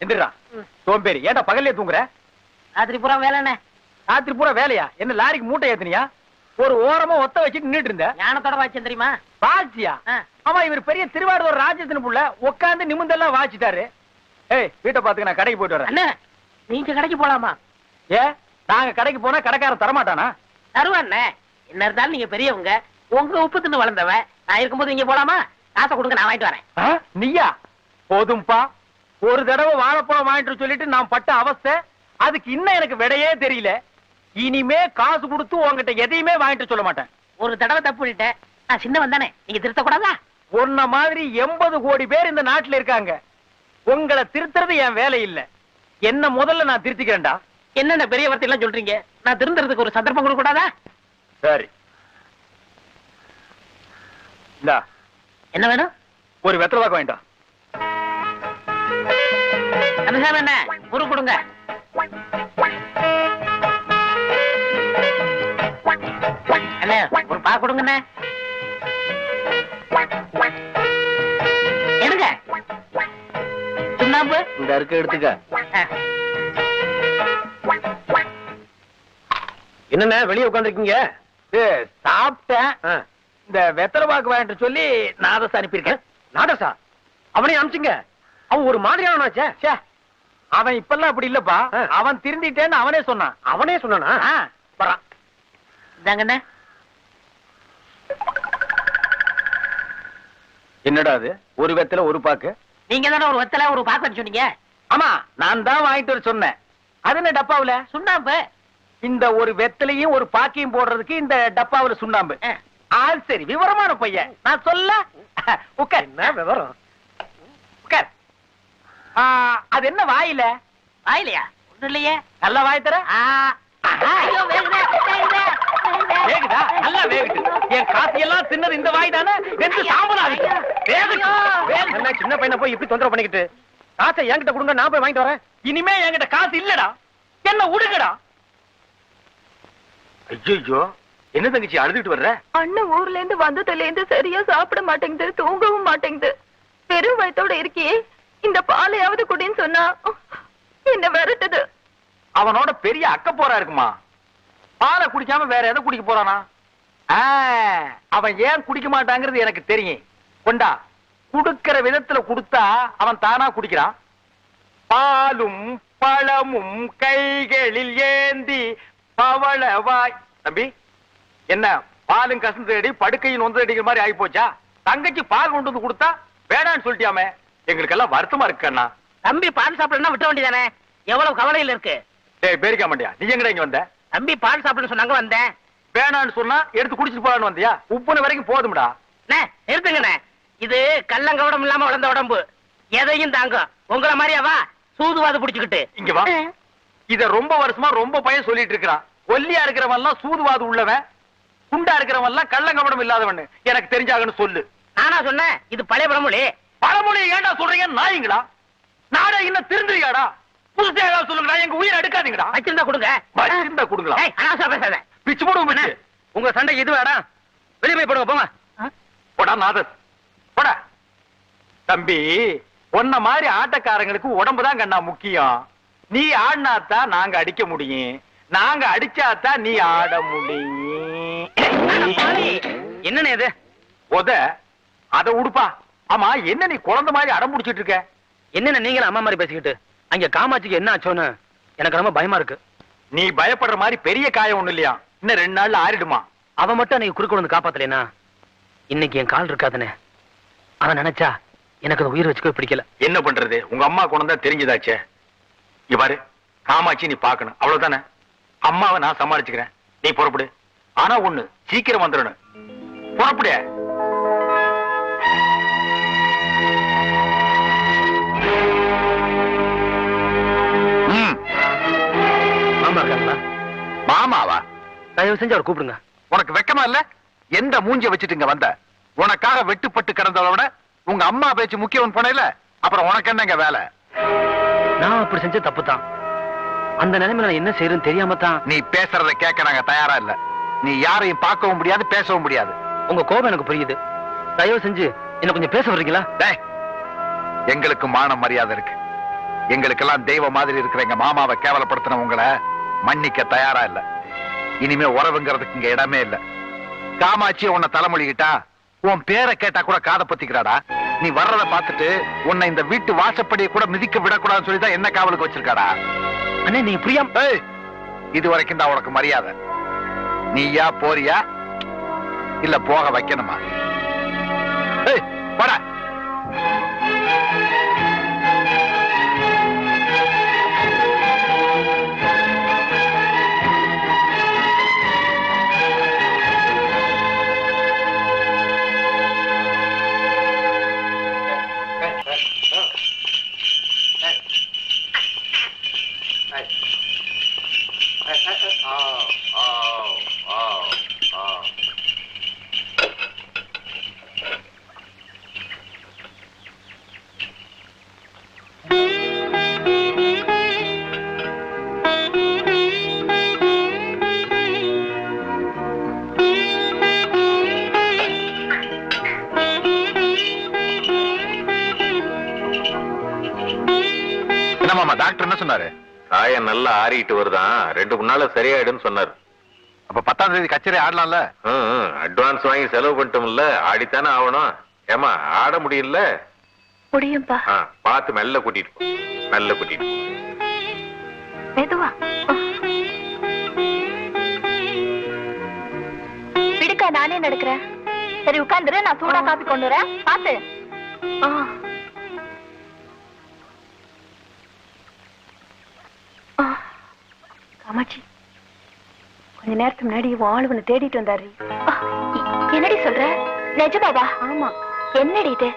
எந்திரா சோம்பேறி. ஏன்டா பகல்லே தூங்குற? ராத்திரி பூரா வேலைண்ணே ராத்திரி பூரா வேலையா? என்ன லாரிக்கு மூட்டை ஏத்துனியா? ஒரு ஓரமா ஒத்த வச்சுட்டு நின்னுட்டு இருந்த. ஞானத்தோட வாச்சேன் தெரியுமா? வாச்சியா? ஆ. ஆமா இவர் பெரிய திருவாரூர் ராஜத்தின் புள்ள. உட்காந்து நிமிந்தெல்லாம் வாச்சிட்டாரு. ஏய் வீட்டை பாத்துக்க நான் கடைக்கு போயிட்டு வரேன். அண்ணே நீங்க கடைக்கு போலாமா? ஏ நாங்க கடைக்கு போனா கடைக்காரன் தரமாட்டானா? தருவாண்ணே என்ன இருந்தாலும் நீங்க பெரியவங்க உங்க உப்பு தின்னு வளர்ந்தவ நான் இருக்கும்போது நீங்க போலாமா? காசை கொடுங்க நான் வாங்கிட்டு வரேன்? நீயா? போதும்பா. ஒரு தடவை வாழைப்பழம் வாங்கிட்டு சொல்லிட்டு நான் பட்ட அவஸ்தை அதுக்கு இன்னும் எனக்கு விடையே தெரியல. இனிமே காசு கொடுத்து உன்கிட்ட எதையுமே வாங்கிட்டு சொல்ல மாட்டேன். ஒரு தடவை தப்பு பண்ணிட்டேன். நான் சின்னவன் தானே. நீங்க திருத்த கூடாதா உன்ன மாதிரி எண்பது கோடி பேர் இந்த நாட்டுல இருக்காங்க. உங்களை திருத்துறது என் வேலை இல்ல. என்ன முதல்ல நான் திருத்திக்கிறேன்டா. என்னென்ன பெரிய வார்த்தை எல்லாம் சொல்றீங்க? நான் திருந்துறதுக்கு ஒரு சந்தர்ப்பம் கொடுக்க கூடாதா சரி. இந்தா. என்ன வேணும்? ஒரு வெத்தலை பாக்க வேண்டாம் கந்தசாமி என்ன? குரு கொடுங்க. அண்ணே ஒரு பா கொடுங்கண்ணே எடுங்க. சுண்ணாம்பு? இந்த இருக்க எடுத்துக்க. என்னண்ணே வெளியே உட்காந்துருக்கீங்க சாப்பிட்டேன். இந்த வெத்தலை பாக்கு வாங்கிட்டு சொல்லி நாதஸ் அனுப்பியிருக்கேன். நாதஸா அவனையும் அனுப்பிச்சுங்க. அவன் ஒரு மாதிரியானவனாச்சே. ச்சே அவன் இப்பெல்லாம் அப்படி இல்லப்பா. அவன் திருந்திட்டேன்னு அவனே சொன்னான். அவனே சொன்னானா? வரான் இந்தாங்கண்ணே என்னடா அது? ஒரு வெத்தலை ஒரு பாக்கு? நீங்க தானே ஒரு வெத்தலை ஒரு பாக்கு சொன்னீங்க? ஆமா நான் தான் வாங்கிட்டு வர சொன்னேன். அது என்ன டப்பாவுல? சுண்ணாம்பு. இந்த ஒரு வெத்தலையும் ஒரு பாக்கையும் போடுறதுக்கு இந்த டப்பாவுல சுண்ணாம்பு. ஆ. சரி விவரமான பையன். நான் சொல்ல உட்கார். என்ன விவரம்? அது என்ன வாயில? வாயிலையா? ஒண்ணும் இல்லையே. நல்ல வாய் தர? வேகுதே, நல்லா வேகுது. என் காசு எல்லாம் தின்னது இந்த வாய் தானே? வெந்து வேகுது. சின்ன பையனை போய் இப்படி தொந்தரவு பண்ணிக்கிட்டு காசை என்கிட்ட கொடுங்க நான் போய் வாங்கிட்டு வரேன். இனிமே என்கிட்ட காசு இல்லடா. என்ன உடுங்கடா. ஐயோ என்ன தங்கச்சி அழுதுட்டு வர்ற? அண்ணன் ஊர்ல இருந்து வந்ததுல இருந்து சரியா சாப்பிட மாட்டேங்குது தூங்கவும் மாட்டேங்குது. வெறும் வயத்தோட இருக்கியே. இந்த பாலையாவது குடின்னு சொன்னா என்ன விரட்டுது? அவனோட பெரிய அக்க போரா இருக்குமா? பாலை குடிக்காம வேற எதை குடிக்க போறானா? அவன் ஏன் குடிக்க மாட்டாங்கிறது எனக்கு தெரியும். கொண்டா குடுக்கிற விதத்துல குடுத்தா அவன் தானா குடிக்கிறான்? பாலும் பழமும் கைகளில் ஏந்தி பவளவாய் தம்பி என்ன பாலும் கசந்து அடி படுக்கையும் நொந்து அடிக்கிற மாதிரி ஆகி போச்சா தங்கச்சி பால் கொண்டு வந்து கொடுத்தா வேணான்னு சொல்லிட்டியாமே? எங்களுக்கெல்லாம் வருத்தமா இருக்கு அண்ணா. தம்பி பால் சாப்பிடணும்னா விட்ட வேண்டியதானே? எவ்வளவு கவலையில இருக்கு. டேய் பேரிக்க மாட்டியா நீ எங்கடா இங்க வந்த? தம்பி பால் சாப்பிடணும்னு சொன்னாங்க வந்தேன். வேணான்னு சொன்னா எடுத்து குடிச்சிட்டு போலான்னு வந்தியா? உப்புன வரைக்கும் போதும்டா. நிறுத்துங்கண்ணே. இது கள்ளங்கவடம் இல்லாம வளர்ந்த உடம்பு. எதையும் தாங்கும் உங்கள மாதிரியாவா சூதுவாது புடிச்சுக்கிட்டு. இங்க வா. இத ரொம்ப வருஷமா ரொம்ப பையன் சொல்லிட்டு இருக்கிறான். ஒல்லியா இருக்கிறவன் எல்லாம் சூதுவாது உள்ளவன். குண்டா இருக்கிறவன் எல்லாம் கள்ளங்கபடம் இல்லாதவன். எனக்கு தெரிஞ்சாகன்னு சொல்லு. நானா சொன்னேன் இது பழைய பழமொழி. பழமொழி ஏன்டா சொல்றீங்க? நாய்ங்களா? நாடா இன்னும் திருந்துறியாடா புதுசா ஏதாவது சொல்லுங்கடா. எங்க உயிரை எடுக்காதீங்கடா. வச்சிருந்தா கொடுங்க. வச்சிருந்தா கொடுங்களா? பேசாத. பிச்சு போடுவோம் உங்க சண்டை இது வேடா வெளியே போய் போடுங்க போங்க. போடா நாதஸ் போடா. தம்பி உன்ன மாதிரி ஆட்டக்காரங்களுக்கு உடம்பு தான் கண்ணா முக்கியம். நீ ஆடினாத்தான் நாங்க அடிக்க முடியும். நாங்க அடிச்சாதான் நீ ஆட முடியும். என்னண்ணே இது? உத அத உடுப்பா. ஆமா என்ன நீ குழந்தை மாதிரி அடம் பிடிச்சிட்டு இருக்க? என்னண்ணே நீங்களும் அம்மா மாதிரி பேசிக்கிட்டு அங்க காமாட்சிக்கு என்ன ஆச்சோன்னு எனக்கு ரொம்ப பயமா இருக்கு. நீ பயப்படுற மாதிரி பெரிய காயம் ஒண்ணு இல்லையா? இன்னும் ரெண்டு நாள்ல ஆறிடுமா? அவ மட்டும் அன்னைக்கு குறுக்க வந்து காப்பாத்தலைனா இன்னைக்கு என் கால் இருக்காதுண்ணே அவன் நினைச்சா எனக்கு அந்த உயிர் வச்சுக்கவே பிடிக்கல. என்ன பண்றது? உங்க அம்மா குணம் தெரிஞ்சதாச்சே. பாரு காமாட்சி நீ பாக்கணும் அவ்வளவுதானே? அம்மாவை நான் சமாளிச்சுக்கிறேன். நீ புறப்படு. ஆனா ஒண்ணு சீக்கிரம் வந்துடணும். புறப்படு. மாமாவா? தயவு செஞ்சு அவர் கூப்பிடுங்க. உனக்கு வெக்கமா இல்ல? எந்த மூஞ்சிய வச்சுட்டு இங்க வந்த? உனக்காக வெட்டுப்பட்டு கிடந்தவள விட உங்க அம்மா பேச்சு முக்கியம் போனேல அப்புறம் உனக்கு என்னங்க வேலை? நான் அப்படி செஞ்ச தப்பு தான் அந்த நிலைமையில நான் என்ன செய்யறேன்னு தெரியாம தான் நீ பேசுறத கேட்க நாங்க தயாரா இல்ல. நீ யாரையும் பார்க்கவும் முடியாது பேசவும் முடியாது. உங்க கோபம் எனக்கு புரியுது. தயவு செஞ்சு என்ன கொஞ்சம் பேச வர்றீங்களா டேய், எங்களுக்கு மான மரியாதை இருக்கு. எங்களுக்கெல்லாம் தெய்வ மாதிரி இருக்கிற எங்க மாமாவை கேவலப்படுத்தின உங்களை மன்னிக்க தயாரா இல்ல. இனிமே உறவுங்கிறதுக்கு இங்க இடமே இல்ல. காமாட்சி உன்னை தலைமொழிகிட்டா உன் பேரை கேட்டா கூட காதை பத்திக்கிறாடா? நீ வர்றத பார்த்துட்டு உன்னை இந்த வீட்டு வாசப்படியை கூட மிதிக்க விடக்கூடாதுன்னு சொல்லி தான் என்ன காவலுக்கு வச்சிருக்காடா? அண்ணே நீ பிரியம் இது வரைக்கும் தான் உனக்கு மரியாதை. நீயா போறியா? இல்ல போக வைக்கணுமா? ஏய், வாடா என்ன மாமா டாக்டர் என்ன சொன்னாரு? காயம் நல்லா ஆறிட்டு வருதான் ரெண்டு மூணு நாள்ல சரியாயிடும்னு சொன்னார். அப்ப பத்தாம் தேதி கச்சேரி ஆடலாம்ல? அட்வான்ஸ் வாங்கி செலவு பண்ணிட்டோம்ல ஆடித்தானே ஆகணும். ஏமா ஆட முடியல? முடியும்பா. பார்த்து மெல்ல கூட்டிட்டு போ. மெல்ல கூட்டிட்டு. மெதுவா. விடுக்கா நானே நடக்கிறேன். சரி உட்காந்துரு நான் சூடா காப்பி கொண்டு வரேன். பாத்து காமாட்சி கொஞ்ச நேரத்துக்கு முன்னாடி வாழ் உன்னை தேடிட்டு வந்தாரு. என்னடி சொல்ற? நிஜமாவா? ஆமா. என்னடி இது?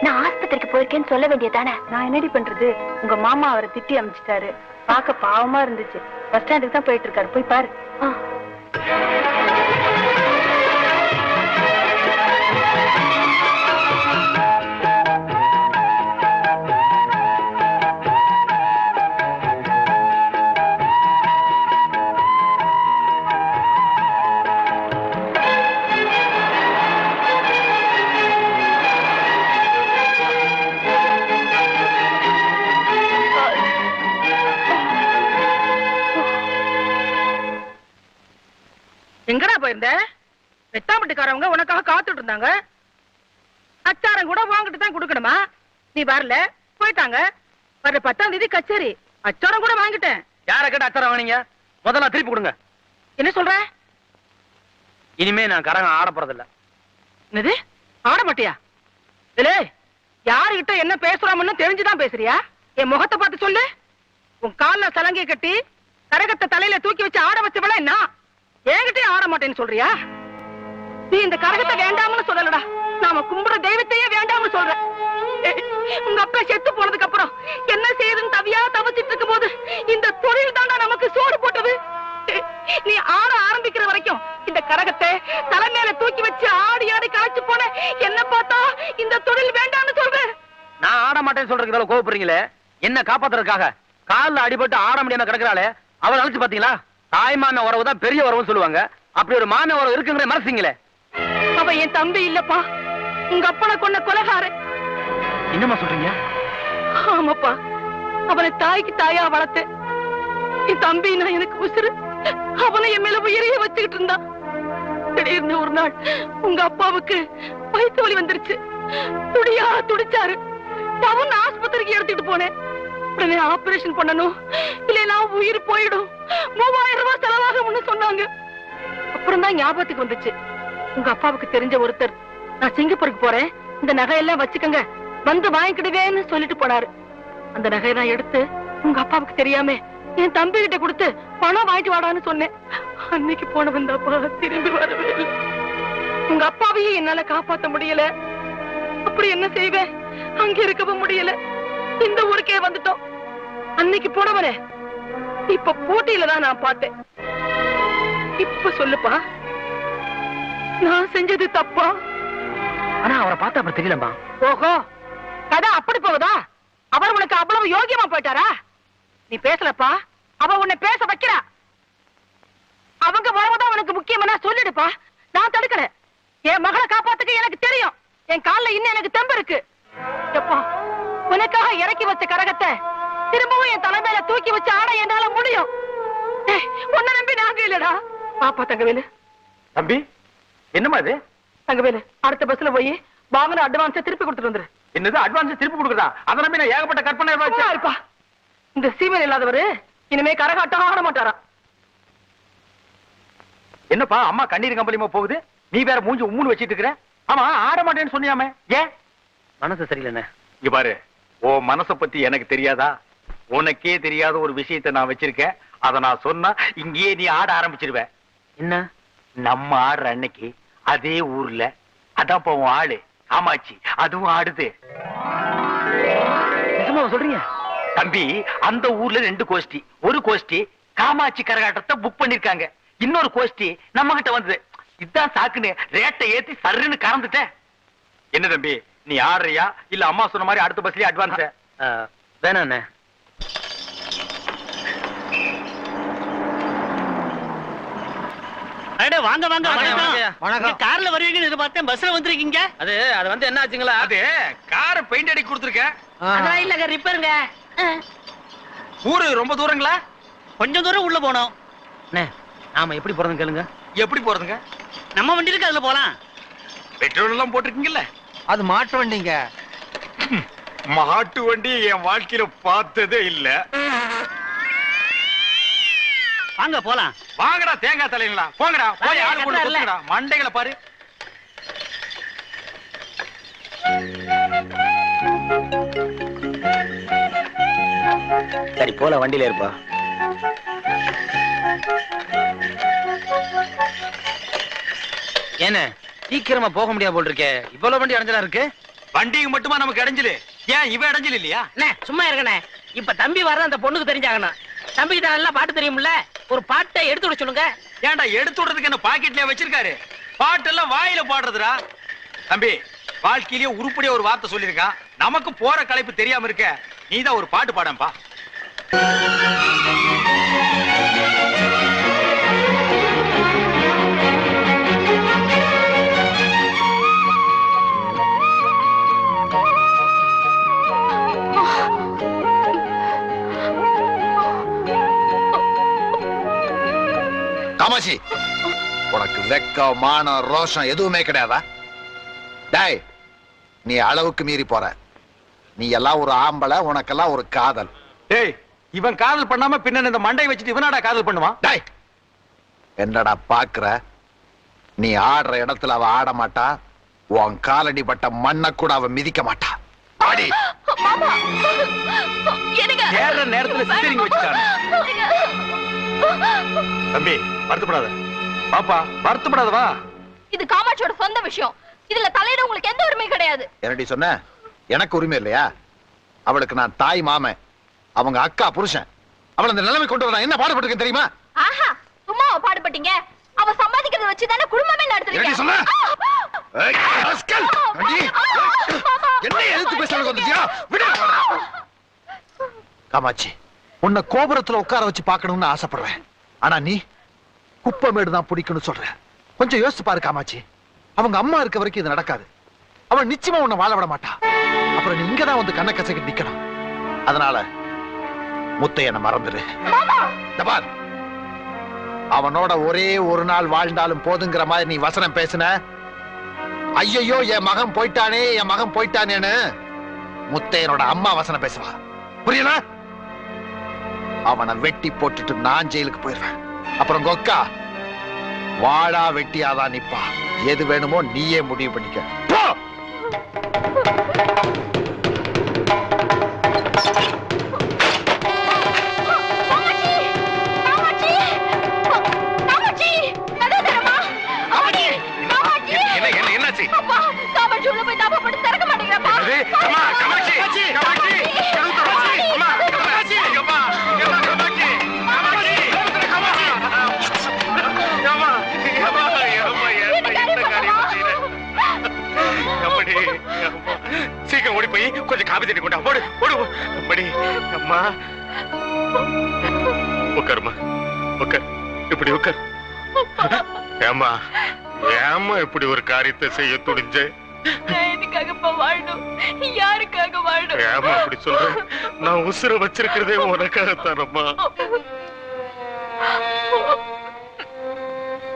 நான் ஆஸ்பத்திரிக்கு போயிருக்கேன்னு சொல்ல வேண்டியதானே? நான் என்னடி பண்றது? உங்க மாமா அவரை திட்டி அமிச்சிட்டாரு. பார்க்க பாவமா இருந்துச்சு. பஸ் ஸ்டாண்டுக்கு தான் போயிட்டு இருக்காரு. போய் பாரு. எங்கடா போயிருந்த வெட்டாம்பட்டிக்காரவங்க உனக்காக காத்துட்டு இருந்தாங்க அச்சாரம் கூட வாங்கிட்டு தான் கொடுக்கணுமா? நீ வரல போயிட்டாங்க. வர பத்தாம் தேதி கச்சேரி. அச்சாரம் கூட வாங்கிட்டேன். யார கேட்ட அச்சரம் வாங்கினீங்க? முதல்ல திருப்பி கொடுங்க. என்ன சொல்ற? இனிமே நான் கரகம் ஆட போறதில்ல. என்னது? ஆட மாட்டியா? இல்ல யாருகிட்ட என்ன பேசுறாமன்னு தெரிஞ்சுதான் பேசுறியா? என் முகத்தை பார்த்து சொல்லு. உன் கால்ல சலங்கை கட்டி கரகத்தை தலையில தூக்கி வச்சு ஆட வச்சவள என்ன? என்கிட்டயும் ஆட மாட்டேன்னு சொல்றியா? நீ இந்த கரகத்தை வேண்டாம்னு சொல்லலடா. நாம கும்பிடுற தெய்வத்தையே வேண்டாம்னு சொல்ற. உங்க அப்பா செத்து போனதுக்கு அப்புறம் என்ன செய்யுதுன்னு தவியா தவிச்சிட்டு இருக்கும் போது இந்த தொழில் தாண்டா நமக்கு சோறு போட்டது. நீ ஆட ஆரம்பிக்கிற வரைக்கும் இந்த கரகத்தை தலைமையில தூக்கி வச்சு ஆடி ஆடி களைச்சு போன என்ன பார்த்தா இந்த தொழில் வேண்டாம்னு சொல்ற. நான் ஆட மாட்டேன்னு சொல்றதுக்கு இவ்வளவு கோவப்படுறீங்களே? என்ன காப்பாத்துறதுக்காக? கால்ல அடிபட்டு ஆட முடியாம கிடக்குறாளே அவள் அழைச்சு பாத்தீங்களா தாய்மான உறவு தான் பெரிய உறவுன்னு சொல்லுவாங்க. அப்படி ஒரு மான உறவு இருக்குங்கிற மனசுங்களே. அவ என் தம்பி இல்லப்பா. உங்க அப்பனை கொண்ட கொலகாரன். என்னம்மா சொல்றீங்க? ஆமாப்பா. அவனை தாய்க்கு தாயா வளர்த்து என் தம்பி நான் எனக்கு உசுரு அவனை என் மேல உயிரையே வச்சுக்கிட்டு இருந்தான். திடீர்னு ஒரு நாள் உங்க அப்பாவுக்கு வயிற்று வலி வந்துருச்சு. துடியா துடிச்சாரு. டவுன் ஆஸ்பத்திரிக்கு எடுத்துட்டு போனேன். உடனே ஆபரேஷன் பண்ணணும். இல்லைனா உயிர் போயிடும். மூவாயிரம் ரூபாய் செலவாகும்னு சொன்னாங்க. அப்புறம் தான் ஞாபகத்துக்கு வந்துச்சு. உங்க அப்பாவுக்கு தெரிஞ்ச ஒருத்தர் நான் சிங்கப்பூருக்கு போறேன். இந்த நகையெல்லாம் வச்சுக்கங்க. வந்து வாங்கிக்கிடுவேன்னு சொல்லிட்டு போனாரு. அந்த நகையெல்லாம் எடுத்து உங்க அப்பாவுக்கு தெரியாம என் தம்பி கிட்ட கொடுத்து பணம் வாங்கிட்டு வாடான்னு சொன்னேன். அன்னைக்கு போனவன் அப்பா திரும்பி வரவே உங்க அப்பாவையும் என்னால காப்பாத்த முடியல. அப்படி என்ன செய்வேன்? அங்க இருக்கவும் முடியல. இந்த ஊருக்கே வந்துட்டோம். அன்னைக்கு போனவனே இப்ப போட்டியில தான் நான் பார்த்தேன். இப்ப சொல்லுப்பா நான் செஞ்சது தப்பா? ஆனா அவரை பார்த்தா அப்புறம் தெரியலம்மா. ஓஹோ கதை அப்படி போகுதா? அவர் உனக்கு அவ்வளவு யோகியமா போயிட்டாரா? நீ பேசலப்பா அவ உன்னை பேச வைக்கிறா. அவங்க வரவுதான் உனக்கு முக்கியமா சொல்லிடுப்பா. நான் தடுக்கல என் மகளை காப்பாத்துக்க எனக்கு தெரியும். என் கால்ல இன்னும் எனக்கு தெம்பு இருக்கு. எப்பா உனக்காக இறக்கி வச்ச கரகத்தை திரும்பவும் என் தலைமையில தூக்கி வச்சு ஆட என்னால முடியும். ஏய், உன்னை நம்பி நாங்க இல்லடா. பாப்பா தங்கவேலு. தம்பி என்னம்மா இது? தங்கவேலு அடுத்த பஸ்ல போய் வாங்கின அட்வான்ஸை திருப்பி கொடுத்துட்டு வந்துரு. என்னது அட்வான்ஸ் திருப்பி கொடுக்குறதா? அதை நம்பி நான் ஏகப்பட்ட கற்பனை. இருப்பா. இந்த சீமன் இல்லாதவரு இனிமே கரகாட்டம் ஆட மாட்டாராம். என்னப்பா அம்மா கண்ணீர் கம்பளியமா போகுது? நீ வேற மூஞ்சி உம்முன்னு வச்சிட்டு இருக்கிற? ஆமா ஆட மாட்டேன்னு சொன்னியாமே. ஏன்? மனசு சரியில்லைண்ணே. இங்க பாரு. ஓ மனச பத்தி எனக்கு தெரியாதா? உனக்கே தெரியாத ஒரு விஷயத்தை நான் வச்சிருக்கேன். அத நான் சொன்னா இங்கேயே நீ ஆட ஆரம்பிச்சிருவ. என்ன? நம்ம ஆடுற அன்னைக்கு அதே ஊர்ல அதான் இப்ப உன் ஆளு. காமாட்சி அதுவும் ஆடுது. சொல்றீங்க? தம்பி அந்த ஊர்ல ரெண்டு கோஷ்டி. ஒரு கோஷ்டி காமாட்சி கரகாட்டத்தை புக் பண்ணிருக்காங்க. இன்னொரு கோஷ்டி நம்ம கிட்ட வந்தது. இதான் சாக்குன்னு ரேட்டை ஏத்தி சர்ருன்னு கறந்துட்டேன். என்ன தம்பி? நீ ஆடுறியா இல்ல அம்மா சொன்ன மாதிரி அடுத்த பஸ்லயே அட்வான்ஸ் வேணாண்ணே அடே வாங்க வாங்க வணக்கம், கார்ல வருவீங்கன்னு எதிர்பார்த்தேன். பஸ்ல வந்திருக்கீங்க. அது அது வந்து என்ன ஆச்சுங்களா? அது காரை பெயிண்ட் அடி கொடுத்துருக்கேன் அதெல்லாம் இல்லங்க ரிப்பேருங்க ஊரு ரொம்ப தூரங்களா? கொஞ்சம் தூரம் உள்ள போனோம். அண்ணே நாம எப்படி போறதுன்னு கேளுங்க. எப்படி போறதுங்க? நம்ம வண்டி இருக்கு அதுல போலாம். பெட்ரோல் எல்லாம் போட்டிருக்கீங்கல்ல? அது மாட்டு வண்டிங்க. மாட்டு வண்டி என் வாழ்க்கையில பார்த்ததே இல்ல. வாங்க போலாம். வாங்கடா தேங்காய் தலைங்களா போங்கடா போய் ஆடு கூட. குத்துங்கடா மண்டைகளை பாரு. சரி போல வண்டியில இருப்பா என்ன? சீக்கிரமா போக முடியாது போல் இருக்கே இவ்வளவு வண்டி அடைஞ்சலா இருக்கு? வண்டிக்கு மட்டுமா நமக்கு இடைஞ்சலு ஏன் இவன் இடைஞ்சல் இல்லையா? அண்ணே சும்மா இருக்கண்ணே இப்ப தம்பி வர அந்த பொண்ணுக்கு தெரிஞ்சாகணும். தம்பிக்கு தான் நல்லா பாட்டு தெரியும்ல? ஒரு பாட்டை எடுத்து விட சொல்லுங்க. ஏன்டா எடுத்து விடுறதுக்கு என்ன பாக்கெட்லயே வச்சிருக்காரு? பாட்டெல்லாம் வாயில பாடுறதுடா. தம்பி வாழ்க்கையிலேயே உருப்படியா ஒரு வார்த்தை சொல்லியிருக்கான். நமக்கு போற களைப்பு தெரியாம இருக்க. நீதான் ஒரு பாட்டு பாடம்பா. காமாட்சி உனக்கு வெக்கம் மானம் ரோஷம் எதுவுமே கிடையாதா? டேய் நீ அளவுக்கு மீறி போற. நீ எல்லாம் ஒரு ஆம்பளை உனக்கெல்லாம் ஒரு காதல். டேய் இவன் காதல் பண்ணாம பின்ன இந்த மண்டை வச்சுட்டு இவனாடா காதல் பண்ணுவான்? டேய் என்னடா பாக்குற? நீ ஆடுற இடத்துல அவ ஆட மாட்டா உன் காலடி பட்ட மண்ணை கூட அவ மிதிக்க மாட்டா. ஆடி. நேரத்துல சித்தரிங்க வச்சுட்டானே தம்பி வருத்தப்படாத. பாப்பா வருத்தப்படாத வா. இது காமாட்சியோட சொந்த விஷயம். இதுல தலையிட உங்களுக்கு எந்த உரிமையும் கிடையாது. என்னடி சொன்ன? எனக்கு உரிமை இல்லையா? அவளுக்கு நான் தாய் மாமன். அவங்க அக்கா புருஷன். அவளை இந்த நிலைமை கொண்டு வர என்ன பாடுபட்டிருக்கேன் தெரியுமா? ஆஹா சும்மா பாடுபட்டீங்க? அவ சம்பாதிக்கிறத வச்சு தானே குடும்பமே என்னடி சொன்ன? என்ன எதிர்த்து பேசுறது வந்துச்சியா விடு! காமாட்சி உன்னை கோபுரத்துல உட்கார வச்சு பார்க்கணும்னு ஆசைப்படுறேன். ஆனா நீ குப்பமேடு தான் பிடிக்கணும்னு சொல்ற. கொஞ்சம் யோசிச்சு பாரு காமாட்சி. அவங்க அம்மா இருக்க வரைக்கும் இது நடக்காது. அவன் நிச்சயமா உன்னை வாழ விட மாட்டா அப்புறம் நீ இங்கதான் வந்து கண்ண கசக்கிட்டு நிக்கணும். அதனால முத்தையனை மறந்துடு இந்த பார். அவனோட ஒரே ஒரு நாள் வாழ்ந்தாலும் போதுங்கிற மாதிரி நீ வசனம் பேசுன. ஐயையோ என் மகன் போயிட்டானே என் மகன் போயிட்டானேன்னு முத்தையனோட அம்மா வசனம் பேசுவா. புரியல அவனை வெட்டி போட்டுட்டு நான் ஜெயிலுக்கு போயிடுவேன். அப்புறம் கொக்கா வாழா வெட்டியாதான் நிப்பா. எது வேணுமோ நீயே முடிவு பண்ணிக்க. அம்மா உட்காருமா உட்கார் இப்படி உட்கார் ஏம்மா ஏம்மா இப்படி ஒரு காரியத்தை செய்ய துணிஞ்ச? எதுக்காகப்பா வாழணும்? யாருக்காக வாழணும்? ஏமா அப்படி சொல்ற? நான் உசுர வச்சிருக்கிறதே உனக்காகத்தானம்மா.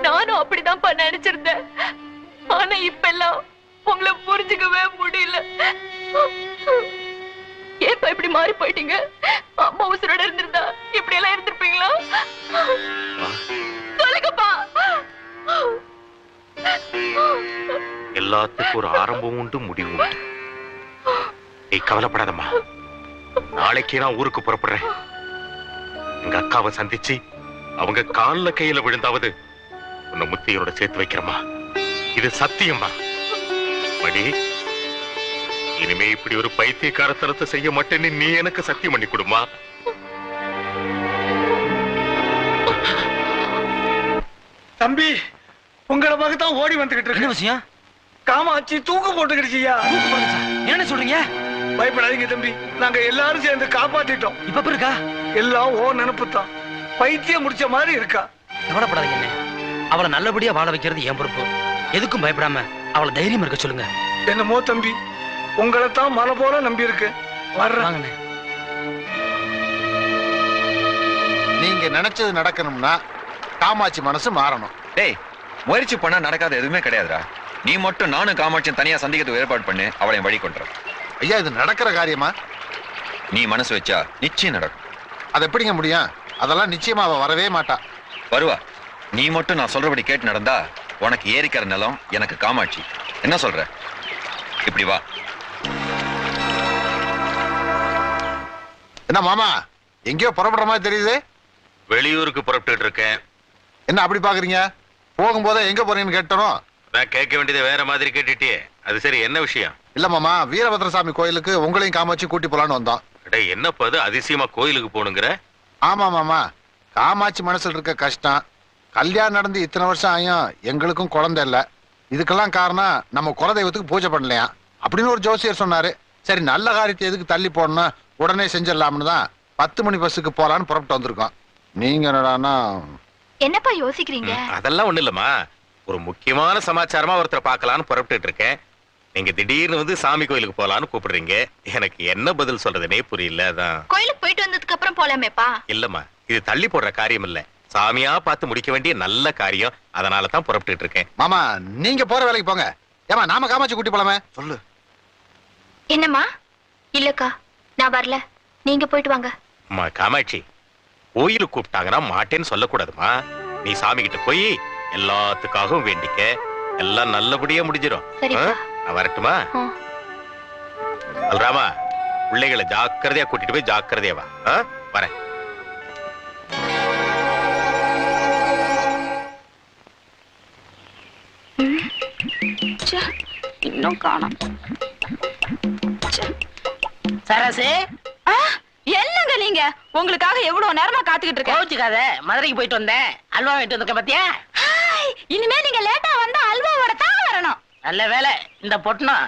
நானும் அப்படிதான்ப்பா நினைச்சிருந்தேன். ஆனா இப்ப எல்லாம் உங்களை புரிஞ்சுக்கவே முடியல. ஏப்பா இப்படி மாறி போயிட்டீங்க? அம்மா உசுரோட இருந்திருந்தா இப்படி எல்லாம் இருந்திருப்பீங்களா? சொல்லுங்கப்பா. எல்லாத்துக்கும் ஒரு ஆரம்பம் உண்டு முடிவு உண்டு. நீ கவலைப்படாதம்மா. நாளைக்கே நான் ஊருக்கு புறப்படுறேன். எங்க அக்காவை சந்திச்சு அவங்க கால்ல கையில விழுந்தாவது உன்னை முத்தியோட சேர்த்து வைக்கிறம்மா. இது சத்தியம்மா. மணி இனிமே இப்படி ஒரு பைத்தியக்காரத்தனத்தை செய்ய மாட்டேன்னு நீ எனக்கு சத்தியம் பண்ணி கொடுமா? தம்பி உங்களை தான் ஓடி வந்துகிட்டு என்ன விஷயம் காமாச்சி தூக்கு போட்டுக்கிடுச்சியா என்ன சொல்றீங்க? பயப்படாதீங்க தம்பி. நாங்க எல்லாரும் சேர்ந்து காப்பாத்திட்டோம். இப்ப எப்படி இருக்கா எல்லாம் ஓ நினப்பு தான் பைத்தியம் முடிச்ச மாதிரி இருக்கா? கவலைப்படாதீங்க அண்ணே. அவளை நல்லபடியா வாழ வைக்கிறது என் பொறுப்பு. எதுக்கும் பயப்படாம அவளை தைரியம் இருக்க சொல்லுங்க. என்னமோ தம்பி. உங்களை தான் மலை போல நம்பி இருக்கு வர்றேன் வாங்கண்ணே நீங்க நினைச்சது நடக்கணும்னா காமாட்சி மனசு மாறணும். டேய் முயற்சி பண்ணா நடக்காத எதுவுமே கிடையாதுடா. நீ மட்டும் நானும் காமாட்சியும் தனியா சந்திக்கிறதுக்கு ஏற்பாடு பண்ணு அவளை என் வழி கொண்டுறேன். ஐயா இது நடக்கிற காரியமா? நீ மனசு வச்சா நிச்சயம் நடக்கும். அது எப்படிங்க முடியும்? அதெல்லாம் நிச்சயமா அவ வரவே மாட்டா. வருவா. நீ மட்டும் நான் சொல்றபடி கேட்டு நடந்தா உனக்கு ஏரிக்கிற நிலம் எனக்கு காமாட்சி. என்ன சொல்ற? இப்படி வா. என்ன மாமா எங்கேயோ புறப்படுற மாதிரி தெரியுது? வெளியூருக்கு புறப்பட்டு இருக்கேன். என்ன அப்படி பாக்குறீங்க? போகும்போதே எங்க போறீங்கன்னு கேட்டனும் நான் கேட்க வேண்டியதை வேற மாதிரி கேட்டுட்டியே. அது சரி என்ன விஷயம்? இல்ல மாமா வீரபத்ரசாமி கோயிலுக்கு உங்களையும் காமாட்சி கூட்டி போலான்னு வந்தோம். அடே என்னப்பா அது அதிசயமா கோயிலுக்கு போகணுங்கிற? ஆமா மாமா காமாட்சி மனசுல இருக்க கஷ்டம். கல்யாணம் நடந்து இத்தனை வருஷம் ஆயும் எங்களுக்கும் குழந்தை இல்ல. இதுக்கெல்லாம் காரணம் நம்ம குலதெய்வத்துக்கு பூஜை பண்ணலையா அப்படின்னு ஒரு ஜோசியர் சொன்னாரு. சரி நல்ல காரியத்தை எதுக்கு தள்ளி போடணும்? உடனே செஞ்சிடலாம்னு தான் பத்து மணி பஸ்ஸுக்கு போலான்னு புறப்பட்டு வந்திருக்கோம். நீங்க என்னடான்னா? என்னப்பா யோசிக்கிறீங்க? அதெல்லாம் ஒண்ணு இல்லம்மா. ஒரு முக்கியமான சமாச்சாரமா ஒருத்தரை பார்க்கலான்னு புறப்பட்டுட்டு இருக்கேன். நீங்க திடீர்னு வந்து சாமி கோயிலுக்கு போலான்னு கூப்பிடுறீங்க. எனக்கு என்ன பதில் சொல்றதுனே புரியல அதான். கோயிலுக்கு போயிட்டு வந்ததுக்கு அப்புறம் போலாமேப்பா. இல்லம்மா இது தள்ளி போடுற காரியம் இல்ல. சாமியா பார்த்து முடிக்க வேண்டிய நல்ல காரியம். அதனால தான் புறப்பட்டுட்டு இருக்கேன். மாமா நீங்க போற வேலைக்கு போங்க. ஏமா நாம காமாட்சி கூட்டி போலாமே? சொல்லு. என்னம்மா? இல்லக்கா நான் வரல. நீங்க போயிட்டு வாங்க. அம்மா காமாட்சி கோயிலுக்கு கூப்பிட்டாங்கன்னா மாட்டேன்னு சொல்லக்கூடாதுமா. நீ சாமி கிட்ட போய் எல்லாத்துக்காகவும் வேண்டிக்க. எல்லாம் நல்லபடியா முடிஞ்சிடும்? நான் வரட்டுமா? ஆ. பல்ராமா பிள்ளைகளை ஜாக்கிரதையா கூட்டிட்டு போய் ஜாக்கிரதையா வா? வரேன். இன்னும் காணோம். சரசு? என்னங்க நீங்க? உங்களுக்காக எவ்வளவு நேரமா காத்துக்கிட்டு இருக்கேன். கோச்சுக்காத மதுரைக்கு போயிட்டு வந்தேன். அல்வா வாங்கிட்டு வந்திருக்கேன் பாத்தியா? இனிமே நீங்க லேட்டா வந்தா அல்வாவோட தான் வரணும். நல்ல வேலை இந்த பொட்டணும்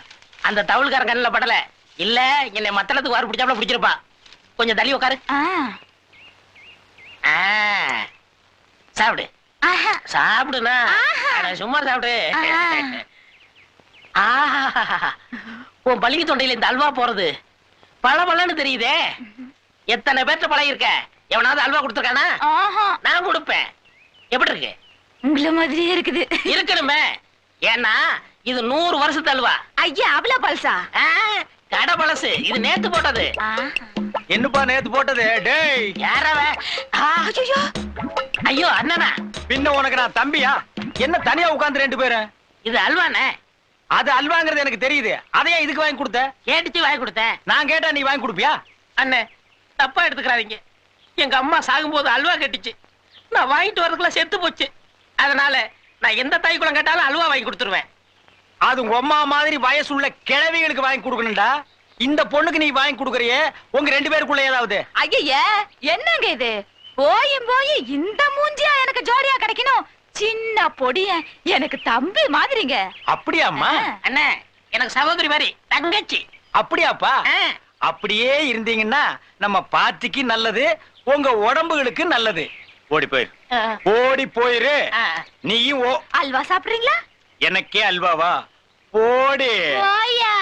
அந்த தவுள்காரன் கண்ணில் படல. இல்ல என்னை மத்தளத்துக்கு வாரு பிடிச்சாப்புல பிடிச்சிருப்பா. கொஞ்சம் தள்ளி உட்காரு. சாப்பிடு. ஆஹா. சாப்பிடுனா. சும்மா சாப்பிடு. உன் பள்ளிக்கு தொண்டையில இந்த அல்வா போறது. பல பலன்னு தெரியுதே. எத்தனை பேர்ட்ட பழகிருக்க எவனாவது அல்வா கொடுத்துருக்கானா? ஆஹா. நான் கொடுப்பேன். எப்படி இருக்கு? உங்கள மாதிரியே இருக்குது. இருக்கணுமே. ஏன்னா இது நூறு வருஷத்து அல்வா. ஐயா அவ்வளோ பல்சா ஆ, கடை பழசு. இது நேத்து போட்டது. என்னப்பா நேத்து போட்டது? டேய். யாரவ ஐயோ. ஐயோ அண்ணனா. பின்ன உனக்கு நான் தம்பியா? என்ன தனியா உட்கார்ந்து ரெண்டு பேரும்? இது அல்வானே அது அல்வாங்கிறது எனக்கு தெரியுது. அதையே இதுக்கு வாங்கி கொடுத்த? கேட்டுச்சு வாங்கி கொடுத்தேன். நான் கேட்டா நீ வாங்கி கொடுப்பியா? அண்ணே தப்பா எடுத்துக்கிறாதீங்க. எங்க அம்மா சாகும்போது அல்வா கட்டிச்சு. நான் வாங்கிட்டு வரதுக்குள்ள செத்து போச்சு. அதனால நான் எந்த தாய் குளம் கேட்டாலும் அல்வா வாங்கி கொடுத்துருவேன். அது உங்க அம்மா மாதிரி வயசுள்ள கிழவிகளுக்கு வாங்கி கொடுக்கணும்டா. இந்த பொண்ணுக்கு நீ வாங்கி கொடுக்கறியே உங்க ரெண்டு பேருக்குள்ள ஏதாவது? ஐயா என்னங்க இது? போயும் போய் இந்த மூஞ்சியா எனக்கு ஜோடியா கிடைக்கணும்? சின்ன பொடிய எனக்கு தம்பி மாதிரிங்க. அப்படியாம்மா? அண்ணே எனக்கு சகோதரி மாதிரி தங்கச்சி. அப்படியாப்பா? அப்படியே இருந்தீங்கன்னா நம்ம பார்ட்டிக்கு நல்லது உங்க உடம்புகளுக்கு நல்லது. ஓடி போயிரு. ஓடி போயிரு. நீயும் அல்வா சாப்பிடுறீங்களா? எனக்கே அல்வாவா? போடி. ஓயா